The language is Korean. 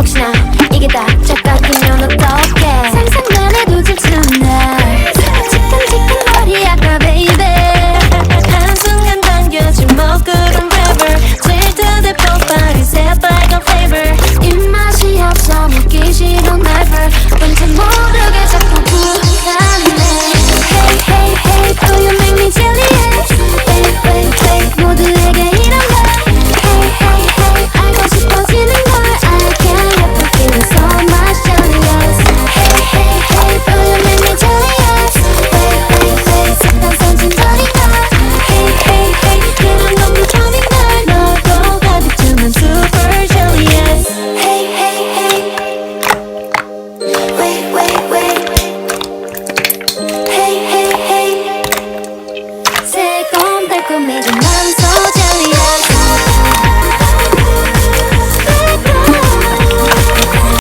혹시나 이게 다 조금 해도 난 서지